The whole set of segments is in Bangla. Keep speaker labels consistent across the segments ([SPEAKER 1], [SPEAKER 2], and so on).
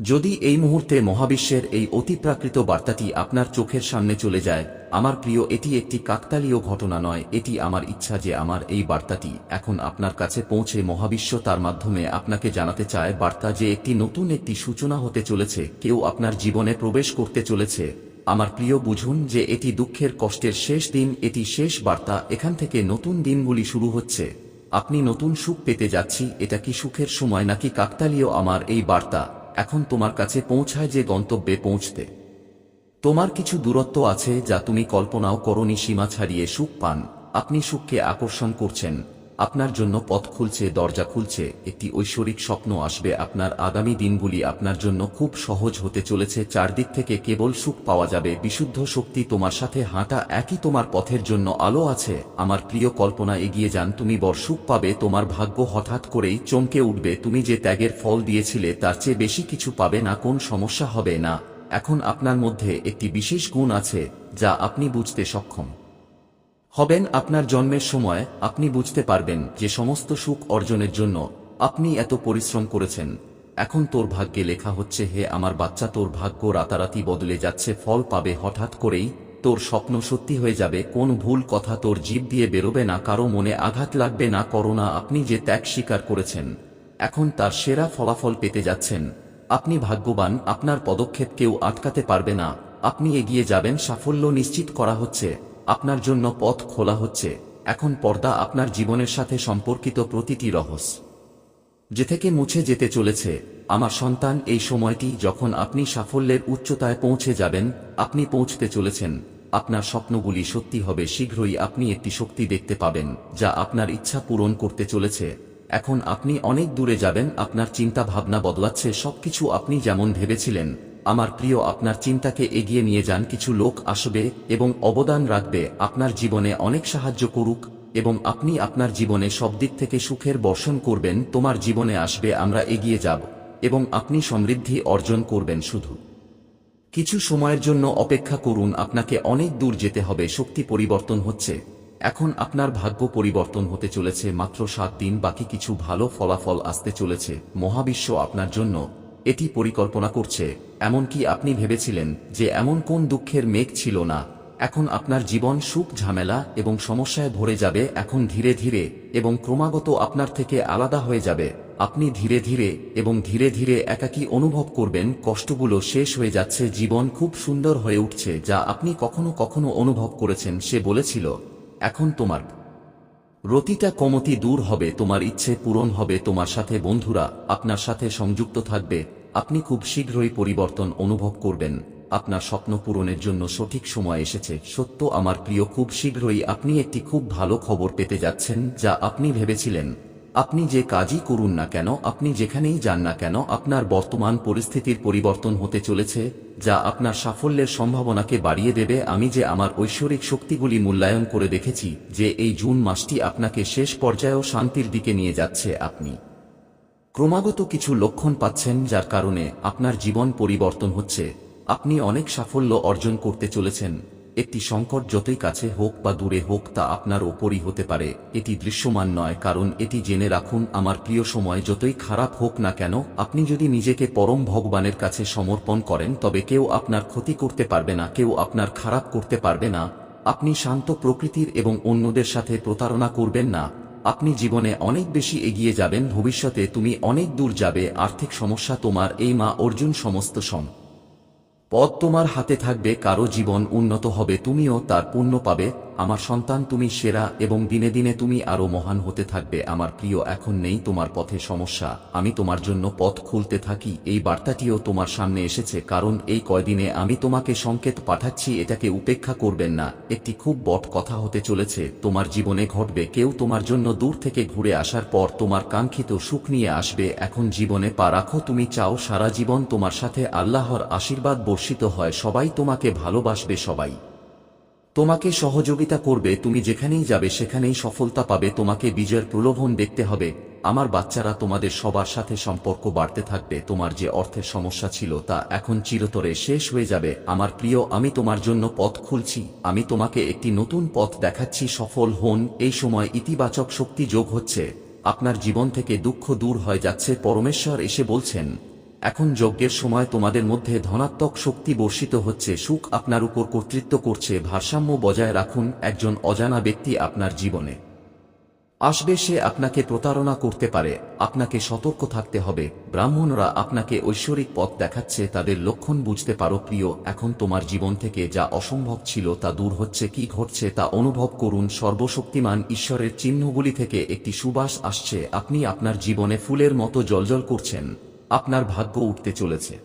[SPEAKER 1] যদি এই মুহূর্তে মহাবিশ্বের এই অতিপ্রাকৃত বার্তাটি আপনার চোখের সামনে চলে যায়, আমার প্রিয়, এটি একটি কাকতালীয় ঘটনা নয়, এটি আমার ইচ্ছা যে আমার এই বার্তাটি এখন আপনার কাছে পৌঁছে মহাবিশ্ব তার মাধ্যমে আপনাকে জানাতে চায় বার্তা যে একটি নতুন একটি সূচনা হতে চলেছে, কেউ আপনার জীবনে প্রবেশ করতে চলেছে। আমার প্রিয়, বুঝুন যে এটি দুঃখের কষ্টের শেষ দিন, এটি শেষ বার্তা, এখান থেকে নতুন দিনগুলি শুরু হচ্ছে। আপনি নতুন সুখ পেতে যাচ্ছি, এটা কি সুখের সময় নাকি কাকতালীয় আমার এই বার্তা? এখন তোমার কাছে পৌঁছায় যে গন্তব্যে পৌঁছতে। তোমার কিছু দূরত্ব আছে যা তুমি কল্পনাও করনি সীমা ছাড়িয়ে সুখ পান। আপনি সুখকে আকর্ষণ করছেন। আপনার জন্য পথ খুলছে, দরজা খুলছে, একটি ঐশ্বরিক স্বপ্ন আসবে। আপনার আগামী দিনগুলি আপনার জন্য খুব সহজ হতে চলেছে। চারদিক থেকে কেবল সুখ পাওয়া যাবে। বিশুদ্ধ শক্তি তোমার সাথে, হাঁটা একই তোমার পথের জন্য আলো আছে। আমার প্রিয় কল্পনা এগিয়ে যান। তুমি বর সুখ পাবে। তোমার ভাগ্য হঠাৎ করেই চমকে উঠবে। তুমি যে ত্যাগের ফল দিয়েছিলে, তার চেয়ে বেশি কিছু পাবে না। কোন সমস্যা হবে না। এখন আপনার মধ্যে একটি বিশেষ গুণ আছে, যা আপনি বুঝতে সক্ষম। হবেন আপনার জন্মের সময়, আপনি বুঝতে পারবেন যে সমস্ত সুখ অর্জনের জন্য আপনি এত পরিশ্রম করেছেন। এখন তোর ভাগ্যে লেখা হচ্ছে, হে আমার বাচ্চা, তোর ভাগ্য রাতারাতি বদলে যাচ্ছে, ফল পাবে হঠাৎ করেই, তোর স্বপ্ন সত্যি হয়ে যাবে, কোন ভুল কথা তোর জীব দিয়ে বেরোবে না, কারও মনে আঘাত লাগবে না, করোনা আপনি যে ত্যাগ স্বীকার করেছেন, এখন তার সেরা ফলাফল পেতে যাচ্ছেন। আপনি ভাগ্যবান, আপনার পদক্ষেপ কেউ আটকাতে পারবে না, আপনি এগিয়ে যাবেন, সাফল্য নিশ্চিত করা হচ্ছে। আপনার জন্য পথ খোলা হচ্ছে। এখন পর্দা আপনার জীবনের সাথে সম্পর্কিত প্রতিটি রহস্য। যে থেকে মুছে যেতে চলেছে, আমার সন্তান, এই সময়টি যখন আপনি সাফল্যের উচ্চতায় পৌঁছে যাবেন, আপনি পৌঁছতে চলেছেন। আপনার স্বপ্নগুলি সত্যি হবে, শীঘ্রই আপনি একটি শক্তি দেখতে পাবেন, যা আপনার ইচ্ছা পূরণ করতে চলেছে। এখন আপনি অনেক দূরে যাবেন, আপনার চিন্তা ভাবনা বদলাচ্ছে, সবকিছু আপনি যেমন ভেবেছিলেন আমার প্রিয়, আপনার চিন্তাকে এগিয়ে নিয়ে যান কিছু লোক আসবে এবং অবদান রাখবে, আপনার জীবনে অনেক সাহায্য করুক, এবং আপনি আপনার জীবনে সব দিক থেকে সুখের বর্ষণ করবেন, তোমার জীবনে আসবে, আমরা এগিয়ে যাব, এবং আপনি সমৃদ্ধি অর্জন করবেন শুধু। কিছু সময়ের জন্য অপেক্ষা করুন, আপনাকে অনেক দূর যেতে হবে, শক্তি পরিবর্তন হচ্ছে। এখন আপনার ভাগ্য পরিবর্তন হতে চলেছে, মাত্র সাত দিন, বাকি কিছু ভালো ফলাফল আসতে চলেছে, মহাবিশ্ব আপনার জন্য এটি পরিকল্পনা করছে, এমনকি আপনি ভেবেছিলেন যে এমন কোন দুঃখের মেঘ ছিল না। এখন আপনার জীবন সুখ ঝামেলা এবং সমস্যায় ভরে যাবে, এখন ধীরে ধীরে এবং ক্রমাগত আপনার থেকে আলাদা হয়ে যাবে। আপনি ধীরে ধীরে এবং ধীরে ধীরে একাকী অনুভব করবেন, কষ্টগুলো শেষ হয়ে যাচ্ছে, জীবন খুব সুন্দর হয়ে উঠছে, যা আপনি কখনো কখনো অনুভব করেছেন, সে বলেছিল, এখন তোমার রতিটা কমতি দূর হবে, তোমার ইচ্ছে পূরণ হবে, তোমার সাথে বন্ধুরা আপনার সাথে সংযুক্ত থাকবে, আপনি খুব শীঘ্রই পরিবর্তন অনুভব করবেন, আপনার স্বপ্ন পূরণের জন্য সঠিক সময় এসেছে, সত্য, আমার প্রিয়, খুব শীঘ্রই আপনি একটি খুব ভালো খবর পেতে যাচ্ছেন, যা আপনি ভেবেছিলেন। আপনি যে কাজই করুন না কেন, আপনি যেখানেই যান না কেন, আপনার বর্তমান পরিস্থিতির পরিবর্তন হতে চলেছে, যা আপনার সাফল্যের সম্ভাবনাকে বাড়িয়ে দেবে। আমি যে আমার ঐশ্বরিক শক্তিগুলি মূল্যায়ন করে দেখেছি, যে এই জুন মাসটি আপনাকে শেষ পর্যায়েও শান্তির দিকে নিয়ে যাচ্ছে আপনি। ক্রমাগত কিছু লক্ষণ পাচ্ছেন যার কারণে আপনার জীবন পরিবর্তন হচ্ছে। আপনি অনেক সাফল্য অর্জন করতে চলেছেন একটি সংকট যতই কাছে হোক বা দূরে হোক তা আপনার ওপরই হতে পারে, এটি দৃশ্যমান নয়, কারণ এটি জেনে রাখুন, আমার প্রিয় সময় যতই খারাপ হোক না কেন, আপনি যদি নিজেকে পরম ভগবানের কাছে সমর্পণ করেন, তবে কেউ আপনার ক্ষতি করতে পারবে না, কেউ আপনার খারাপ করতে পারবে না, আপনি শান্ত প্রকৃতির এবং অন্যদের সাথে প্রতারণা করবেন না, আপনি জীবনে অনেক বেশি এগিয়ে যাবেন, ভবিষ্যতে তুমি অনেক দূর যাবে, আর্থিক সমস্যা তোমার, এই মা অর্জুন সমস্ত সম পদ তোমার হাতে থাকবে কারও জীবন উন্নত হবে তুমিও তার পুণ্য পাবে। আমার সন্তান তুমি সেরা এবং দিনে দিনে তুমি আরও মহান হতে থাকবে। আমার প্রিয়, এখন নেই তোমার পথে সমস্যা। আমি তোমার জন্য পথ খুলতে থাকি। এই বার্তাটিও তোমার সামনে এসেছে, কারণ এই কয়দিনে আমি তোমাকে সংকেত পাঠাচ্ছি, এটাকে উপেক্ষা করবেন না। একটি খুব বট কথা হতে চলেছে, তোমার জীবনে ঘটবে। কেউ তোমার জন্য দূর থেকে ঘুরে আসার পর তোমার কাঙ্ক্ষিত সুখ নিয়ে আসবে। এখন জীবনে পা রাখো, তুমি চাও সারা জীবন তোমার সাথে আল্লাহর আশীর্বাদ বর্ষিত হয়। সবাই তোমাকে ভালোবাসবে, সবাই। তোমাকে সহযোগিতা করবে, তুমি যেখানেই যাবে সেখানেই সফলতা পাবে, তোমাকে বিজয়ের প্রলোভন দেখতে হবে। আমার বাচ্চারা তোমাদের সবার সাথে সম্পর্ক বাড়তে থাকবে, তোমার যে অর্থের সমস্যা ছিল তা এখন চিরতরে শেষ হয়ে যাবে। আমার প্রিয়, আমি তোমার জন্য পথ খুলছি, আমি তোমাকে একটি নতুন পথ দেখাচ্ছি, সফল হন, এই সময় ইতিবাচক শক্তি যোগ হচ্ছে। আপনার জীবন থেকে দুঃখ দূর হয়ে যাচ্ছে, পরমেশ্বর এসে বলছেন এখন যজ্ঞের সময় তোমাদের মধ্যে ধনাত্মক শক্তি বর্ষিত হচ্ছে, সুখ আপনার উপর কর্তৃত্ব করছে, ভারসাম্য বজায় রাখুন একজন অজানা ব্যক্তি আপনার জীবনে। আসবে সে আপনাকে প্রতারণা করতে পারে, আপনাকে সতর্ক থাকতে হবে, ব্রাহ্মণরা আপনাকে ঐশ্বরিক পথ দেখাচ্ছে, তাদের লক্ষণ বুঝতে পারো, প্রিয়, এখন তোমার জীবন থেকে যা অসম্ভব ছিল তা দূর হচ্ছে, কি ঘটছে তা অনুভব করুন, সর্বশক্তিমান ঈশ্বরের চিহ্নগুলি থেকে একটি সুবাস আসছে, আপনি আপনার জীবনে ফুলের মতো জলজল করছেন। আপনার ভাগ্য উঠতে চলেছে।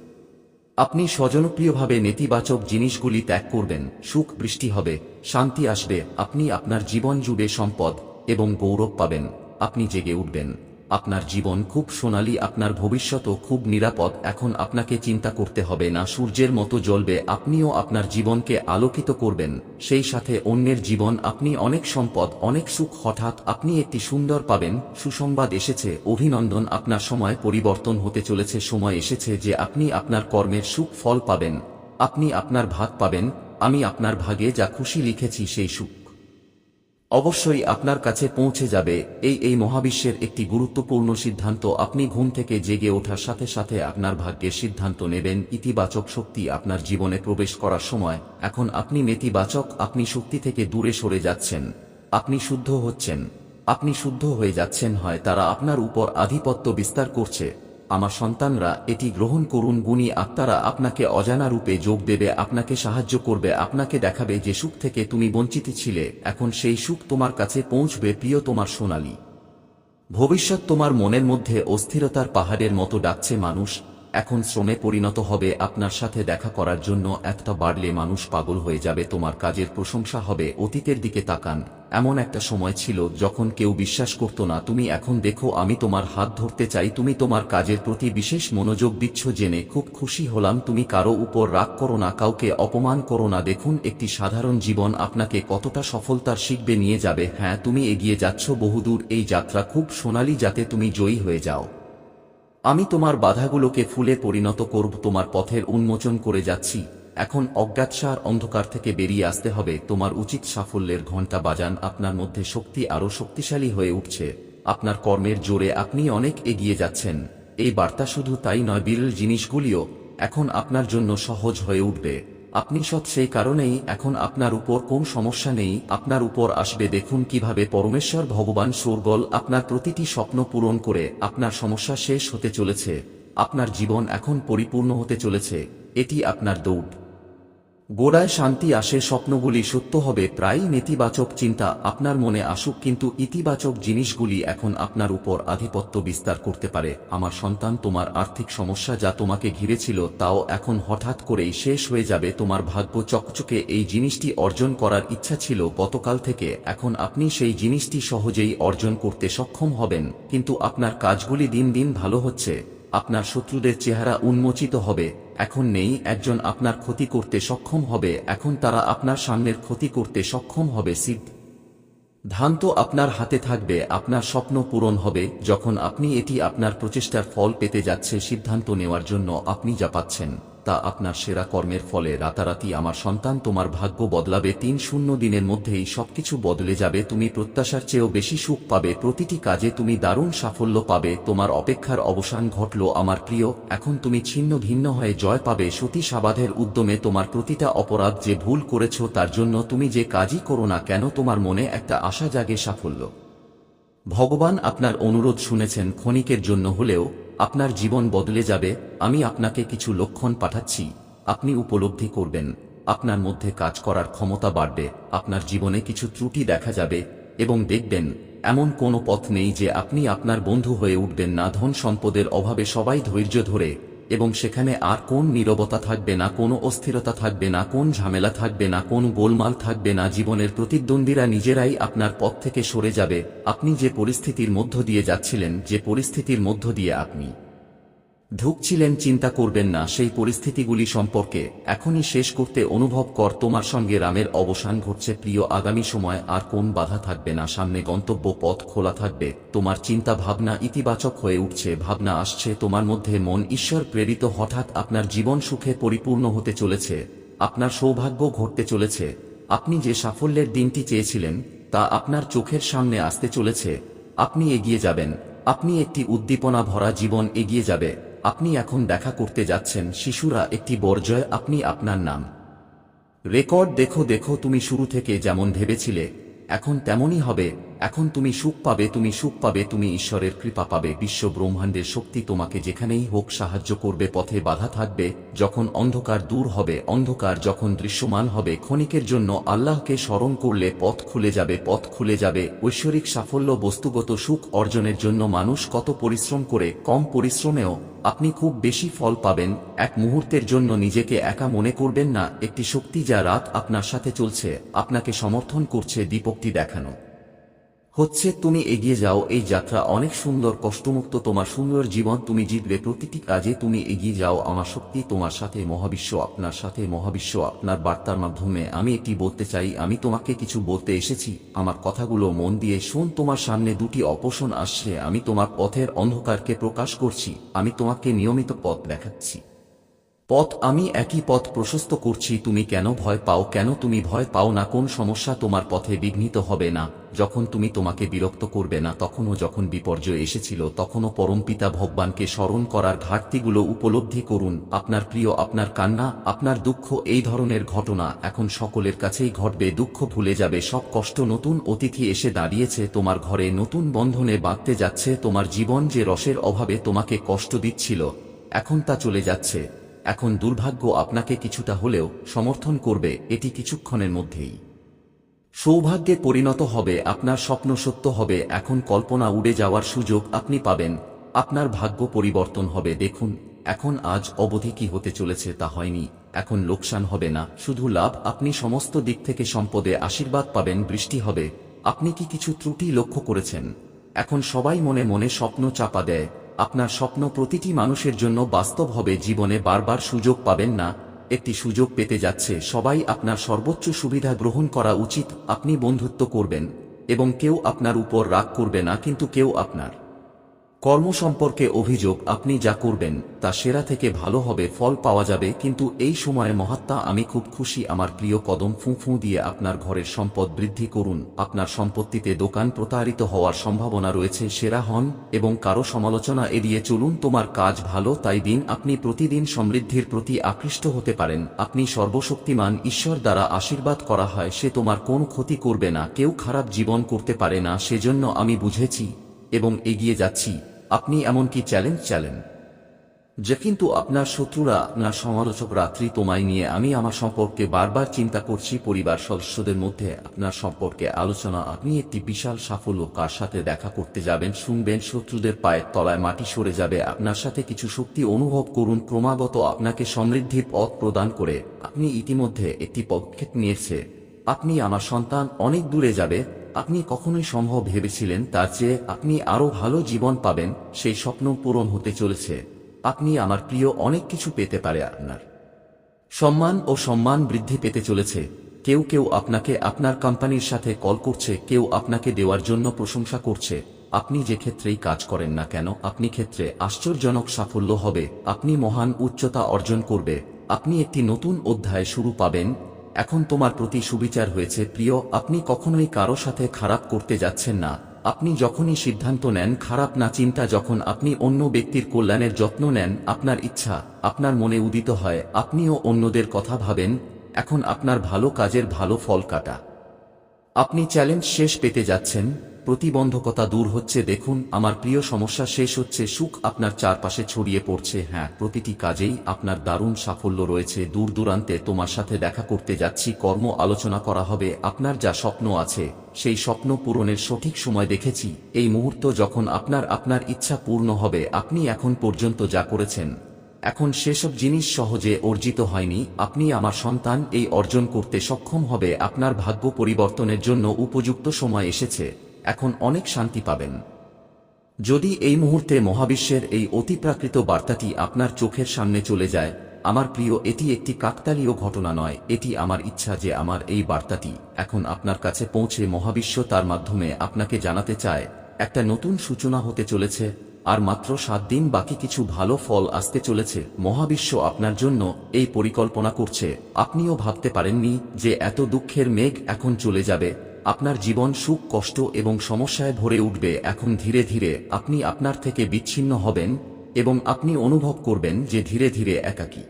[SPEAKER 1] আপনি স্বজনপ্রিয়ভাবে নেতিবাচক জিনিসগুলি ত্যাগ করবেন, সুখ বৃষ্টি হবে, শান্তি আসবে, আপনি আপনার জীবন জুড়ে সম্পদ এবং গৌরব পাবেন, আপনি জেগে উঠবেন। আপনার জীবন খুব সোনালী, আপনার ভবিষ্যতও খুব নিরাপদ, এখন আপনাকে চিন্তা করতে হবে না, সূর্যের মতো জ্বলবে, আপনিও আপনার জীবনকে আলোকিত করবেন, সেই সাথে অন্যের জীবন, আপনি অনেক সম্পদ, অনেক সুখ, হঠাৎ আপনি একটি সুন্দর পাবেন, সুসংবাদ এসেছে, অভিনন্দন, আপনার সময় পরিবর্তন হতে চলেছে, সময় এসেছে যে আপনি আপনার কর্মের সুখ ফল পাবেন, আপনি আপনার ভাগ পাবেন, আমি আপনার ভাগে যা খুশি লিখেছি সেই সুখ। অবশ্যই আপনার কাছে পৌঁছে যাবে। এই এই মহাবিশ্বের একটি গুরুত্বপূর্ণ সিদ্ধান্ত। আপনি ঘুম থেকে জেগে ওঠার সাথে সাথে আপনার ভাগ্যের সিদ্ধান্ত নেবেন। ইতিবাচক শক্তি আপনার জীবনে প্রবেশ করার সময়। এখন আপনি নেতিবাচক, আপনি শক্তি থেকে দূরে সরে যাচ্ছেন। আপনি শুদ্ধ হচ্ছেন। আপনি শুদ্ধ হয়ে যাচ্ছেন হয় তারা আপনার উপর আধিপত্য বিস্তার করছে। আমার সন্তানরা এটি গ্রহণ করুন, গুণী আত্মারা আপনাকে অজানা রূপে যোগ দেবে, আপনাকে সাহায্য করবে, আপনাকে দেখাবে যে সুখ থেকে তুমি বঞ্চিত ছিলে, এখন সেই সুখ তোমার কাছে পৌঁছবে, প্রিয় তোমার সোনালী। ভবিষ্যৎ তোমার মনের মধ্যে অস্থিরতার পাহাড়ের মতো ডাকছে মানুষ এখন শ্রমে পরিণত হবে, আপনার সাথে দেখা করার জন্য এতটা বাড়লে মানুষ পাগল হয়ে যাবে, তোমার কাজের প্রশংসা হবে, অতীতের দিকে তাকান। এমন একটা সময় ছিল যখন কেউ বিশ্বাস করত না, তুমি এখন দেখো, আমি তোমার হাত ধরতে চাই, তুমি তোমার কাজের প্রতি বিশেষ মনোযোগ দিচ্ছ জেনে খুব খুশি হলাম, তুমি কারও উপর রাগ করো না, কাউকে অপমান করো না, দেখুন একটি সাধারণ জীবন আপনাকে কতটা সফলতার শিখবে নিয়ে যাবে। হ্যাঁ তুমি এগিয়ে যাচ্ছ বহুদূর, এই যাত্রা খুব সোনালী যাতে তুমি জয়ী হয়ে যাও। আমি তোমার বাধাগুলোকে ফুলে পরিণত করব, তোমার পথের উন্মোচন করে যাচ্ছি। এখন অজ্ঞাতসার অন্ধকার থেকে বেরিয়ে আসতে হবে, তোমার উচিত সাফল্যের ঘণ্টা বাজান, আপনার মধ্যে শক্তি আরও শক্তিশালী হয়ে উঠছে। আপনার কর্মের জোরে আপনি অনেক এগিয়ে যাচ্ছেন। এই বার্তা শুধু তাই নয়, বিরল জিনিসগুলিও এখন আপনার জন্য সহজ হয়ে উঠবে। আপনি সৎ সেই কারণেই এখন আপনার উপর কোন সমস্যা নেই, আপনার উপর আসবে দেখুন কীভাবে পরমেশ্বর ভগবান সোরগল আপনার প্রতিটি স্বপ্ন পূরণ করে, আপনার সমস্যা শেষ হতে চলেছে, আপনার জীবন এখন পরিপূর্ণ হতে চলেছে, এটি আপনার দৌড়। গোড়ায় শান্তি আসে, স্বপ্নগুলি সত্য হবে, প্রায়ই নেতিবাচক চিন্তা আপনার মনে আসুক, কিন্তু ইতিবাচক জিনিসগুলি এখন আপনার উপর আধিপত্য বিস্তার করতে পারে। আমার সন্তান, তোমার আর্থিক সমস্যা যা তোমাকে ঘিরেছিল, তাও এখন হঠাৎ করেই শেষ হয়ে যাবে। তোমার ভাগ্য চকচকে, এই জিনিসটি অর্জন করার ইচ্ছা ছিল, গতকাল থেকে এখন আপনি সেই জিনিসটি সহজেই অর্জন করতে সক্ষম হবেন, কিন্তু আপনার কাজগুলি দিন দিন ভালো হচ্ছে। আপনার শত্রুদের চেহারা উন্মোচিত হবে, এখন নেই, একজন আপনার ক্ষতি করতে সক্ষম হবে, এখন তারা আপনার সামনের ক্ষতি করতে সক্ষম হবে সিদ্ধ ধান তো আপনার হাতে থাকবে, আপনার স্বপ্ন পূরণ হবে, যখন আপনি এটি আপনার প্রচেষ্টার ফল পেতে যাচ্ছে সিদ্ধান্ত নেওয়ার জন্য আপনি যা পাচ্ছেন। তা আপনার সেরা কর্মের ফলে রাতারাতি আমার সন্তান তোমার ভাগ্য বদলাবে। তিন শূন্য দিনের মধ্যেই সবকিছু বদলে যাবে। তুমি প্রত্যাশার চেয়েও বেশি সুখ পাবে। প্রতিটি কাজে তুমি দারুণ সাফল্য পাবে। তোমার অপেক্ষার অবসান ঘটল আমার প্রিয়। এখন তুমি ছিন্ন ভিন্ন হয়ে জয় পাবে। সতী সাবাধের উদ্যমে তোমার প্রতিটা অপরাধ যে ভুল করেছ তার জন্য তুমি যে কাজই করো না কেন তোমার মনে একটা আশা জাগে সাফল্য। ভগবান আপনার অনুরোধ শুনেছেন, ক্ষণিকের জন্য হলেও আপনার জীবন বদলে যাবে, আমি আপনাকে কিছু লক্ষণ পাঠাচ্ছি। আপনি উপলব্ধি করবেন, আপনার মধ্যে কাজ করার ক্ষমতা বাড়বে, আপনার জীবনে কিছু ত্রুটি দেখা যাবে এবং দেখবেন, এমন কোনো পথ নেই যে আপনি আপনার বন্ধু হয়ে উঠবেন না। ধন সম্পদের অভাবে সবাই ধৈর্য ধরে এবং সেখানে আর কোন নীরবতা থাকবে না, কোনো অস্থিরতা থাকবে না, কোন ঝামেলা থাকবে না, কোন গোলমাল থাকবে না, জীবনের প্রতিদ্বন্দ্বীরা নিজেরাই আপনার পথ থেকে সরে যাবে। আপনি যে পরিস্থিতির মধ্য দিয়ে যাচ্ছিলেন, যে পরিস্থিতির মধ্য দিয়ে আপনি ঢুকছিলেন চিন্তা করবেন না, সেই পরিস্থিতিগুলি সম্পর্কে এখনই শেষ করতে অনুভব কর, তোমার সঙ্গে রামের অবসান ঘটছে, প্রিয় আগামী সময় আর কোন বাধা থাকবে না, সামনে গন্তব্য পথ খোলা থাকবে, তোমার চিন্তা ভাবনা ইতিবাচক হয়ে উঠছে, ভাবনা আসছে, তোমার মধ্যে মন ঈশ্বর প্রেরিত হঠাৎ আপনার জীবন সুখে পরিপূর্ণ হতে চলেছে, আপনার সৌভাগ্য ঘটতে চলেছে, আপনি যে সাফল্যের দিনটি চেয়েছিলেন, তা আপনার চোখের সামনে আসতে চলেছে, আপনি এগিয়ে যাবেন, আপনি একটি উদ্দীপনা ভরা জীবন এগিয়ে যাবে। আপনি এখন দেখা করতে যাচ্ছেন শিশুরা একটি বর্জয়, আপনি আপনার নাম। রেকর্ড দেখো দেখো তুমি শুরু থেকে যেমন ভেবেছিলে, এখন তেমনই হবে, এখন তুমি সুখ পাবে, তুমি সুখ পাবে, তুমি ঈশ্বরের কৃপা পাবে, বিশ্ব ব্রহ্মাণ্ডের শক্তি তোমাকে যেখানেই হোক সাহায্য করবে, পথে বাধা থাকবে, যখন অন্ধকার দূর হবে, অন্ধকার যখন দৃশ্যমান হবে, ক্ষণিকের জন্য আল্লাহকে স্মরণ করলে পথ খুলে যাবে, পথ খুলে যাবে, ঐশ্বরিক সাফল্য, বস্তুগত সুখ অর্জনের জন্য মানুষ কত পরিশ্রম করে, কম পরিশ্রমেও আপনি খুব বেশি ফল পাবেন, এক মুহূর্তের জন্য নিজেকে একা মনে করবেন না, একটি শক্তি যা রাত আপনার সাথে চলছে, আপনাকে সমর্থন করছে দীপকটি দেখানো। হচ্ছে তুমি এগিয়ে যাও, এই যাত্রা অনেক সুন্দর, কষ্টমুক্ত, তোমার সুন্দর জীবন তুমি জিতবে। প্রতিটি কাজে তুমি এগিয়ে যাও, আমার শক্তি তোমার সাথে, মহাবিশ্ব আপনার সাথে, মহাবিশ্ব আপনার বার্তার মাধ্যমে। আমি একটি বলতে চাই, আমি তোমাকে কিছু বলতে এসেছি, আমার কথাগুলো মন দিয়ে শোন, তোমার সামনে দুটি অপোষণ আসছে, আমি তোমার পথের অন্ধকারকে প্রকাশ করছি, আমি তোমাকে নিয়মিত পথ দেখাচ্ছি। পথ আমি একই পথ প্রশস্ত করছি, তুমি কেন ভয় পাও? কেন তুমি ভয় পাও না? কোন সমস্যা তোমার পথে বিঘ্নিত হবে না? যখন তুমি তোমাকে বিরক্ত করবে না, তখনও যখন বিপর্যয় এসেছিল, তখনও পরমপিতা ভগবানকে স্মরণ করার ঘাটতিগুলো উপলব্ধি করুন। আপনার প্রিয়, আপনার কান্না, আপনার দুঃখ, এই ধরনের ঘটনা এখন সকলের কাছেই ঘটবে, দুঃখ ভুলে যাবে, সব কষ্ট নতুন অতিথি এসে দাঁড়িয়েছে, তোমার ঘরে নতুন বন্ধনে বাঁধতে যাচ্ছে, তোমার জীবন যে রসের অভাবে তোমাকে কষ্ট দিচ্ছিল, এখন তা চলে যাচ্ছে। এখন দুর্ভাগ্য আপনাকে কিছুটা হলেও সমর্থন করবে এটি কিছুক্ষণের মধ্যেই। সৌভাগ্যে পরিণত হবে, আপনার স্বপ্ন সত্য হবে, এখন কল্পনা উড়ে যাওয়ার সুযোগ আপনি পাবেন, আপনার ভাগ্য পরিবর্তন হবে, দেখুন, এখন আজ অবধি কি হতে চলেছে তা হয়নি, এখন লোকসান হবে না, শুধু লাভ, আপনি সমস্ত দিক থেকে সম্পদে আশীর্বাদ পাবেন, বৃষ্টি হবে, আপনি কি কিছু ত্রুটি লক্ষ্য করেছেন? এখন সবাই মনে মনে স্বপ্ন চাপা দেয় আপনার স্বপ্ন প্রতিটি মানুষের জন্য বাস্তব হবে, জীবনে বারবার সুযোগ পাবেন না। একটি সুযোগ পেতে যাচ্ছে, সবাই আপনার সর্বোচ্চ সুবিধা গ্রহণ করা উচিত, আপনি বন্ধুত্ব করবেন, এবং কেউ আপনার উপর রাগ করবে না, কিন্তু কেউ আপনার কর্ম সম্পর্কে অভিযোগ আপনি যা করবেন, তা সেরা থেকে ভালো হবে, ফল পাওয়া যাবে, কিন্তু এই সময়ে মহাত্মা, আমি খুব খুশি আমার প্রিয় কদম ফুঁ ফুঁ দিয়ে আপনার ঘরের সম্পদ বৃদ্ধি করুন, আপনার সম্পত্তিতে দোকান প্রতারিত হওয়ার সম্ভাবনা রয়েছে, সেরা হন, এবং কারও সমালোচনা এড়িয়ে চলুন, তোমার কাজ ভালো, তাই দিন আপনি প্রতিদিন সমৃদ্ধির প্রতি আকৃষ্ট হতে পারেন, আপনি সর্বশক্তিমান, ঈশ্বর দ্বারা আশীর্বাদ করা হয়, সে তোমার কোন ক্ষতি করবে না, কেউ খারাপ জীবন করতে পারে না, সেজন্য আমি বুঝেছি। এবং এগিয়ে যাচ্ছি। আপনি এমনকি চ্যালেঞ্জ চ্যালেন যে কিন্তু আপনার শত্রুরা, আপনার সমালোচক রাত্রি তোমায় নিয়ে আমি আমার সম্পর্কে বারবার চিন্তা করছি, পরিবার সদস্যদের মধ্যে আপনার সম্পর্কে আলোচনা। আপনি একটি বিশাল সাফল্য কার সাথে দেখা করতে যাবেন, শুনবেন, শত্রুদের পায়ের তলায় মাটি সরে যাবে, আপনার সাথে কিছু শক্তি অনুভব করুন, ক্রমাগত আপনাকে সমৃদ্ধির পথ প্রদান করে। আপনি ইতিমধ্যে একটি পদক্ষেপ নিয়েছে। আপনি আমার সন্তান, অনেক দূরে যাবে। আপনি কখনোই সম্ভব ভেবেছিলেন তার চেয়ে আপনি আরও ভালো জীবন পাবেন, সেই স্বপ্ন পূরণ হতে চলেছে। আপনি আমার প্রিয় অনেক কিছু পেতে পারে আপনার। সম্মান ও সম্মান বৃদ্ধি পেতে চলেছে। কেউ কেউ আপনাকে আপনার কোম্পানির সাথে কল করছে, কেউ আপনাকে দেওয়ার জন্য প্রশংসা করছে। আপনি যে ক্ষেত্রেই কাজ করেন না কেন, আপনি ক্ষেত্রে আশ্চর্যজনক সাফল্য হবে। আপনি মহান উচ্চতা অর্জন করবে। আপনি একটি নতুন অধ্যায় শুরু পাবেন এখন তোমার প্রতি সুবিচার হয়েছে, প্রিয়। আপনি কখনোই কারও সাথে খারাপ করতে যাচ্ছেন না। আপনি যখনই সিদ্ধান্ত নেন, খারাপ না চিন্তা, যখন আপনি অন্য ব্যক্তির কল্যাণের যত্ন নেন, আপনার ইচ্ছা, আপনার মনে উদিত হয়, আপনিও অন্যদের কথা ভাবেন, এখন আপনার ভালো কাজের ভালো ফল কাটা। আপনি চ্যালেঞ্জ শেষ পেতে যাচ্ছেন প্রতিবন্ধকতা দূর হচ্ছে, দেখুন, আমার প্রিয় সমস্যা শেষ হচ্ছে, সুখ আপনার চারপাশে ছড়িয়ে পড়ছে হ্যাঁ প্রতিটি কাজেই আপনার দারুণ সাফল্য রয়েছে, দূর দূরান্তে তোমার সাথে দেখা করতে যাচ্ছি, কর্ম আলোচনা করা হবে, আপনার যা স্বপ্ন আছে, সেই স্বপ্ন পূরণের সঠিক সময় দেখেছি, এই মুহূর্ত যখন আপনার আপনার ইচ্ছা পূর্ণ হবে, আপনি এখন পর্যন্ত যা করেছেন, এখন সেসব জিনিস সহজে অর্জিত হয়নি, আপনি আমার সন্তান, এই অর্জন করতে সক্ষম হবে, আপনার ভাগ্য পরিবর্তনের জন্য উপযুক্ত সময় এসেছে এখন অনেক শান্তি পাবেন। যদি এই মুহূর্তে মহাবিশ্বের এই অতিপ্রাকৃত বার্তাটি আপনার চোখের সামনে চলে যায়, আমার প্রিয়, এটি একটি কাকতালীয় ঘটনা নয়, এটি আমার ইচ্ছা যে আমার এই বার্তাটি এখন আপনার কাছে পৌঁছে মহাবিশ্ব তার মাধ্যমে আপনাকে জানাতে চায়। একটা নতুন সূচনা হতে চলেছে, আর মাত্র সাত দিন বাকি কিছু ভালো ফল আসতে চলেছে, মহাবিশ্ব আপনার জন্য এই পরিকল্পনা করছে। আপনিও ভাবতে পারেননি যে এত দুঃখের মেঘ এখন চলে যাবে আপনার জীবন সুখ, কষ্ট এবং সমস্যায় ভরে উঠবে। এখন ধীরে ধীরে আপনি আপনার থেকে বিচ্ছিন্ন হবেন এবং আপনি অনুভব করবেন যে ধীরে ধীরে একাকী।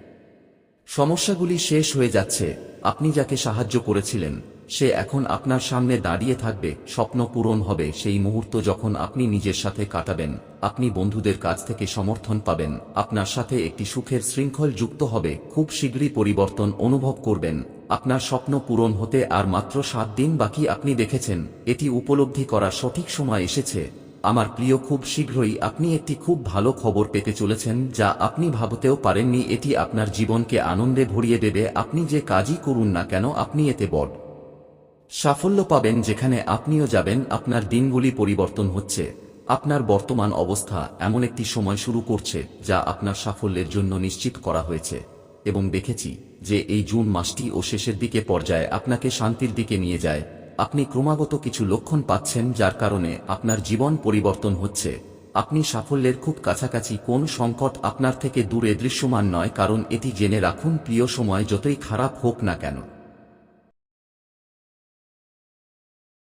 [SPEAKER 1] সমস্যাগুলি শেষ হয়ে যাচ্ছে। আপনি যাকে সাহায্য করেছিলেন, সে এখন আপনার সামনে দাঁড়িয়ে থাকবে। স্বপ্ন পূরণ হবে। সেই মুহূর্ত যখন আপনি নিজের সাথে কাটাবেন, আপনি বন্ধুদের কাছ থেকে সমর্থন পাবেন। আপনার সাথে একটি সুখের শৃঙ্খল যুক্ত হবে। খুব শীঘ্রই পরিবর্তন অনুভব করবেন। আপনার স্বপ্ন পূরণ হতে আর মাত্র সাত দিন বাকি আপনি দেখেছেন, এটি উপলব্ধি করার সঠিক সময় এসেছে। আমার প্রিয়, খুব শীঘ্রই আপনি একটি খুব ভালো খবর পেতে চলেছেন, যা আপনি ভাবতেও পারেননি, এটি আপনার জীবনকে আনন্দে ভরিয়ে দেবে, আপনি যে কাজই করুন না কেন, আপনি এতে বড় সাফল্য পাবেন যেখানে আপনিও যাবেন, আপনার দিনগুলি পরিবর্তন হচ্ছে। আপনার বর্তমান অবস্থা এমন একটি সময় শুরু করছে, যা আপনার সাফল্যের জন্য নিশ্চিত করা হয়েছে। এবং দেখেছি যে এই জুন মাসটি ও শেষের দিকে পর্যায়ে আপনাকে শান্তির দিকে নিয়ে যায়। আপনি ক্রমাগত কিছু লক্ষণ পাচ্ছেন যার কারণে আপনার জীবন পরিবর্তন হচ্ছে। আপনি সাফল্যের খুব কাছাকাছি কোন সংকট আপনার থেকে দূরে দৃশ্যমান নয়, কারণ এটি জেনে রাখুন, প্রিয় সময় যতই খারাপ হোক না কেন।